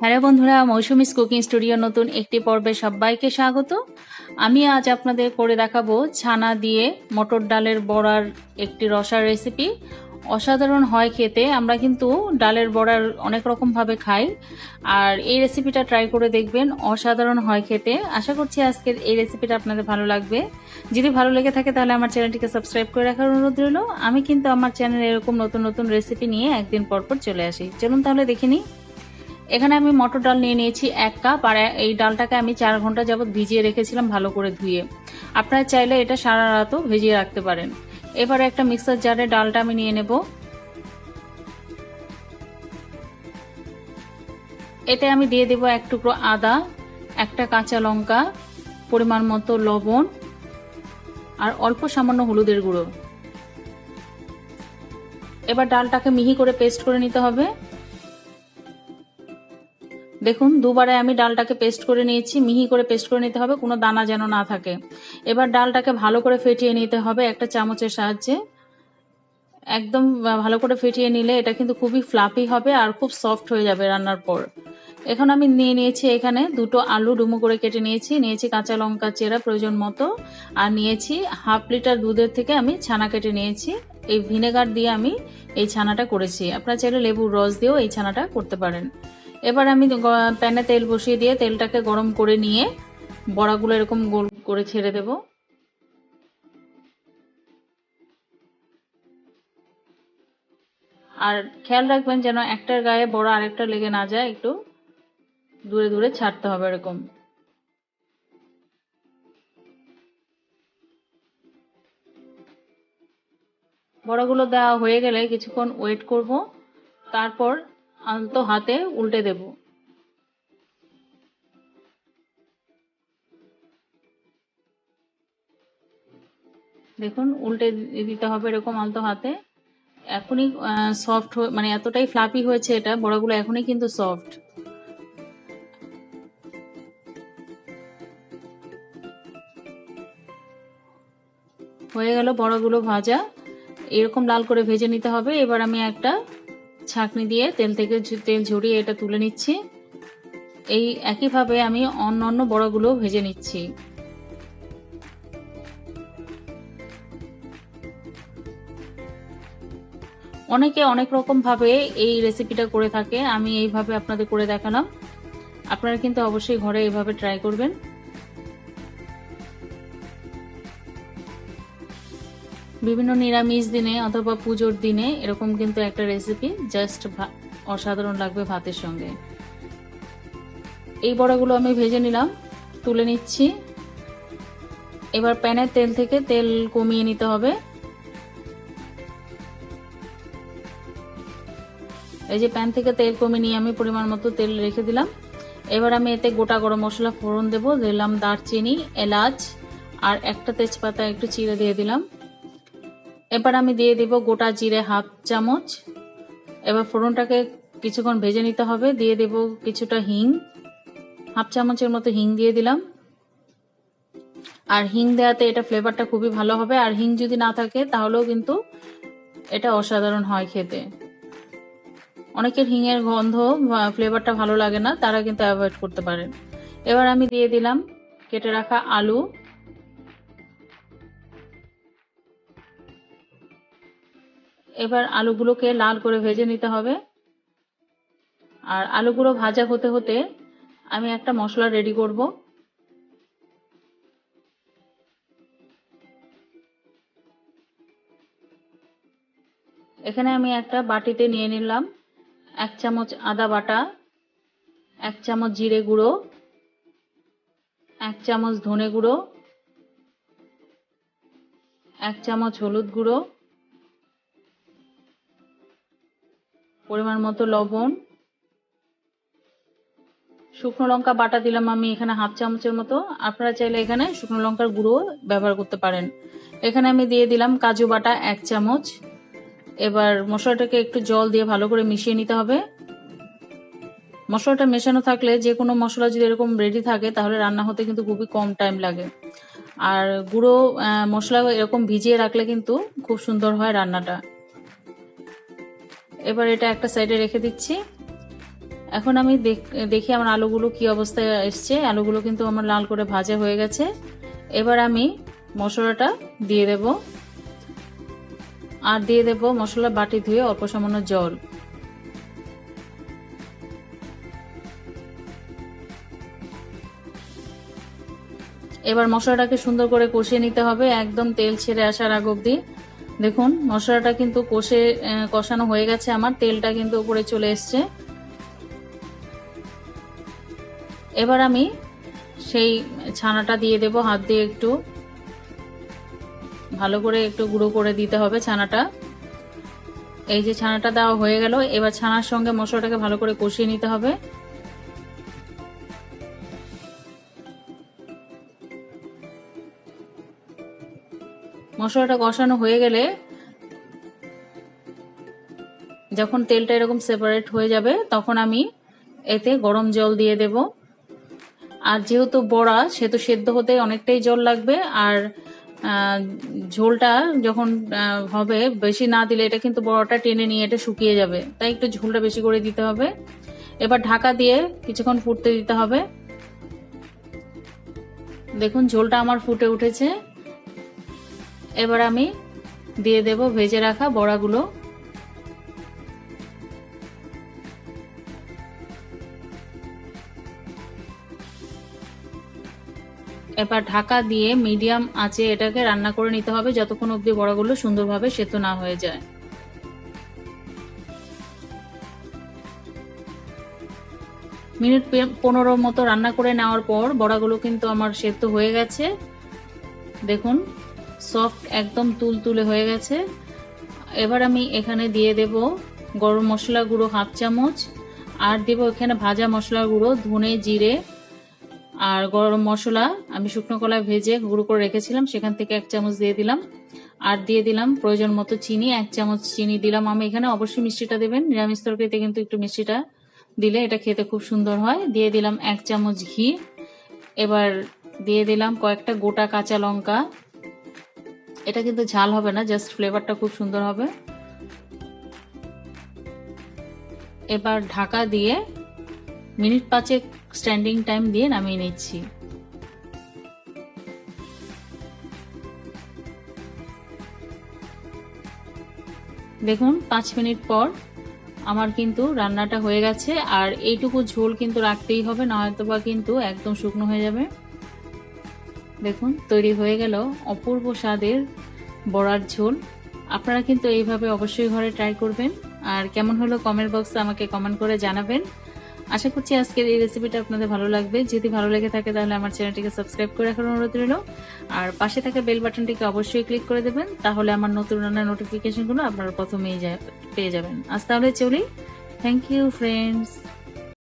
Hello বন্ধুরা, Mousumi's cooking studio নতুন একটি পর্বে সবাইকে স্বাগত। আমি আজ আপনাদের করে দেখাবো ছানা দিয়ে মটর ডালের বড়ার একটি রসার রেসিপি অসাধারণ হয় খেতে, আমরা কিন্তু ডালের বড়ার অনেক রকমভাবে খাই। আর এই রেসিপিটা ট্রাই করে দেখবেন, অসাধারণ হয় খেতে। আশা করছি আজকের এই রেসিপিটা আপনাদের ভালো লাগবে। যদি ভালো লেগে থাকে তাহলে আমার চ্যানেলটিকে সাবস্ক্রাইব করে রাখার অনুরোধ রইল। আমি কিন্তু আমার চ্যানেলে এরকম নতুন নতুন রেসিপি নিয়ে একদিন পর পর চলে আসি। চলুন তাহলে দেখে নিই। এখানে আমি মটর ডাল নিয়ে নিয়েছি এক কাপ, আর এই ডালটাকে আমি চার ঘণ্টা যাবৎ ভিজিয়ে রেখেছিলাম ভালো করে ধুয়ে। আপনারা চাইলে এটা সারা রাতও ভিজিয়ে রাখতে পারেন। এবারে একটা মিক্সার জারে ডালটা আমি নিয়ে নেব। এতে আমি দিয়ে দেব এক টুকরো আদা, একটা কাঁচা লঙ্কা, পরিমাণ মতো লবণ, আর অল্প সামান্য হলুদের গুঁড়ো। এবার ডালটাকে মিহি করে পেস্ট করে নিতে হবে। দেখুন, দুবারে আমি ডালটাকে পেস্ট করে নিয়েছি, মিহি করে পেস্ট করে নিতে হবে, কোনো দানা যেন না থাকে। এবার ডালটাকে ভালো করে ফেটিয়ে নিতে হবে একটা চামচের সাহায্যে। একদম ভালো করে ফেটিয়ে নিলে এটা কিন্তু খুবই ফ্লাফি হবে আর খুব সফট হয়ে যাবে রান্নার পর। এখন আমি নিয়ে নিয়েছি এখানে দুটো আলু ডুমো করে কেটে নিয়েছি নিয়েছি কাঁচা লঙ্কা চেরা প্রয়োজন মতো, আর নিয়েছি হাফ লিটার দুধের থেকে আমি ছানা কেটে নিয়েছি। এই ভিনেগার দিয়ে আমি এই ছানাটা করেছি। আপনারা চাইলে লেবুর রস দিয়েও এই ছানাটা করতে পারেন। এবার আমি প্যানে তেল বসিয়ে দিয়ে তেলটাকে গরম করে নিয়ে বড়াগুলো এরকম গোল করে ছেড়ে দেব। আর খেয়াল রাখবেন যেন একটার গায়ে বড় আরেকটা লেগে না যায়, একটু দূরে দূরে ছাড়তে হবে এরকম। বড়গুলো দেওয়া হয়ে গেলে কিছুক্ষণ ওয়েট করব। তারপর আলতো হাতে উল্টে দেব। দেখুন, উল্টে দিতে হবে এরকম আলতো হাতে। এখনই সফট মানে এতটাই ফ্লাপি হয়েছে এটা, বড়গুলো এখনই কিন্তু সফট হয়ে গেল বড়গুলো ভাজা। এরকম লাল করে ভেজে নিতে হবে। এবার আমি একটা ছাঁকনি দিয়ে তেল থেকে তেল ঝরিয়ে এটা তুলে নিচ্ছি। এই একইভাবে আমি অন্য অন্য বড়গুলো ভেজে নিচ্ছি। অনেকে অনেক রকম ভাবে এই রেসিপিটা করে থাকে, আমি এইভাবে আপনাদের করে দেখালাম। আপনারা কিন্তু অবশ্যই ঘরে এইভাবে ট্রাই করবেন। বিভিন্ন নিরামিষ দিনে অথবা পুজোর দিনে এরকম কিন্তু একটা রেসিপি জাস্ট অসাধারণ লাগবে ভাতের সঙ্গে। এই বড়াগুলো আমি ভেজে নিলাম, তুলে নিচ্ছি। এবার প্যানের তেল থেকে তেল কমিয়ে নিতে হবে। এই যে প্যান থেকে তেল কমিয়ে নিয়ে আমি পরিমাণ মতো তেল রেখে দিলাম। এবার আমি এতে গোটা গরম মশলা ফোড়ন দেবো, দিলাম দারচিনি, এলাচ, আর একটা তেজপাতা একটু চিড়ে দিয়ে দিলাম। এবার আমি দিয়ে দিব গোটা জিরে হাফ চামচ। এবার ফোড়নটাকে কিছুক্ষণ ভেজে নিতে হবে। দিয়ে দেব কিছুটা হিং। হাফ চামচের মতো হিং দিয়ে দিলাম। আর হিং দেওয়াতে এটা ফ্লেভারটা খুবই ভালো হবে। আর হিং যদি না থাকে, তাহলেও কিন্তু এটা অসাধারণ হয় খেতে। অনেকের হিংয়ের গন্ধ ফ্লেভারটা ভালো লাগে না, তারা কিন্তু অ্যাভয়েড করতে পারেন। এবার আমি দিয়ে দিলাম কেটে রাখা আলু। এবার আলুগুলোকে লাল করে ভেজে নিতে হবে। আর আলুগুলো ভাজা হতে হতে আমি একটা মশলা রেডি করব। এখানে আমি একটা বাটিতে নিয়ে নিলাম এক চামচ আদা বাটা, এক চামচ জিরে গুঁড়ো, এক চামচ ধনে গুঁড়ো, এক চামচ হলুদ গুঁড়ো পরিমাণ মতো লবণ। শুকনো লঙ্কা বাটা দিলাম আমি এখানে হাফ চামচের মতো। আপনারা চাইলে এখানে শুকনো লঙ্কার গুঁড়ো ব্যবহার করতে পারেন। এখানে আমি দিয়ে দিলাম কাজু বাটা এক চামচ। এবার মশলাটাকে একটু জল দিয়ে ভালো করে মিশিয়ে নিতে হবে। মশলাটা মেশানো থাকলে যে কোনো মশলা যদি এরকম রেডি থাকে, তাহলে রান্না হতে কিন্তু খুবই কম টাইম লাগে। আর গুঁড়ো মশলা এরকম ভিজিয়ে রাখলে কিন্তু খুব সুন্দর হয় রান্নাটা। এবার এটা একটা সাইডে রেখে দিচ্ছি। এখন আমি দেখ- আমার আলুগুলো কি অবস্থায় এসছে। আলুগুলো কিন্তু আমার লাল করে ভাজা হয়ে গেছে। এবার আমি মশলাটা দিয়ে দেব। আর দিয়ে দেব মশলা বাটি ধুয়ে অল্প সামান্য জল। এবার মশলাটাকে সুন্দর করে কষিয়ে নিতে হবে। একদম তেল ছেড়ে আসার আগ অব্দি দেখুন, মশলাটা কিন্তু কষে কষানো হয়ে গেছে আমার, তেলটা কিন্তু উপরে চলে এসছে। এবার আমি সেই ছানাটা দিয়ে দেব, হাত দিয়ে একটু। ভালো করে একটু গুঁড়ো করে দিতে হবে ছানাটা। এই যে ছানাটা দেওয়া হয়ে গেল, এবার ছানার সঙ্গে মশলাটাকে ভালো করে কষিয়ে নিতে হবে। মশলাটা কষানো হয়ে গেলে যখন তেলটা এরকম সেপারেট হয়ে যাবে, তখন আমি এতে গরম জল দিয়ে দেব। আর যেহেতু বড়া, সেহেতু সেদ্ধ হতে অনেকটাই জল লাগবে। আর ঝোলটা যখন হবে, বেশি না দিলে এটা কিন্তু বড়াটা টেনে নিয়ে এটা শুকিয়ে যাবে। তাই একটু ঝোলটা বেশি করে দিতে হবে। এবার ঢাকা দিয়ে কিছুক্ষণ ফুটতে দিতে হবে। দেখুন, ঝোলটা আমার ফুটে উঠেছে। এবার আমি দিয়ে দেব ভেজে রাখা বড়াগুলো। এবার ঢাকা দিয়ে মিডিয়াম আঁচে এটাকে রান্না করে নিতে হবে যতক্ষণ অবধি বড়াগুলো সুন্দরভাবে সেদ্ধ না হয়ে যায়। মিনিট পনেরো মতো রান্না করে নেওয়ার পর বড়াগুলো কিন্তু আমার সেদ্ধ হয়ে গেছে। দেখুন সফট একদম তুলতুলে হয়ে গেছে। এবার আমি এখানে দিয়ে দেব গরম মশলা গুঁড়ো হাফ চামচ, আর দেব এখানে ভাজা মশলা গুঁড়ো, ধনে জিরে, আর গরম মশলা আমি শুকনো কলা ভেজে গুঁড়ো করে রেখেছিলাম, সেখান থেকে এক চামচ দিয়ে দিলাম। আর দিয়ে দিলাম প্রয়োজন মতো চিনি, এক চামচ চিনি দিলাম। আমি এখানে অবশ্যই মিষ্টিটা দেবেন, নিরামিষ তরকারিতে কিন্তু একটু মিষ্টিটা দিলে এটা খেতে খুব সুন্দর হয়। দিয়ে দিলাম এক চামচ ঘি। এবার দিয়ে দিলাম কয়েকটা গোটা কাঁচা লঙ্কা এটা কিন্তু ঝাল হবে না জাস্ট ফ্লেভারটা খুব সুন্দর হবে। এবার ঢাকা দিয়ে মিনিট পাঁচেক স্ট্যান্ডিং টাইম দিয়ে নামিয়ে নিচ্ছি। দেখুন, পাঁচ মিনিট পর আমার কিন্তু রান্নাটা হয়ে গেছে, আর এইটুকু ঝোল কিন্তু রাখতেই হবে না হয়তো বা কিন্তু একদম শুকনো হয়ে যাবে। দেখুন, তৈরি হয়ে গেল অপূর্ব স্বাদের বড়ার ঝোল। আপনারা কিন্তু এইভাবে অবশ্যই ঘরে ট্রাই করবেন। আর কেমন হলো কমেন্ট বক্সে আমাকে কমেন্ট করে জানাবেন। আশা করছি আজকের এই রেসিপিটা আপনাদের ভালো লাগবে। যদি ভালো লেগে থাকে তাহলে আমার চ্যানেলটিকে সাবস্ক্রাইব করে রাখার অনুরোধ রইল। আর পাশে থাকা বেল বাটনটিকে অবশ্যই ক্লিক করে দেবেন। তাহলে আমার নতুন রান্নার নোটিফিকেশনগুলো আপনারা প্রথমেই পেয়ে যাবেন। আজ তাহলে চলি। Thank you friends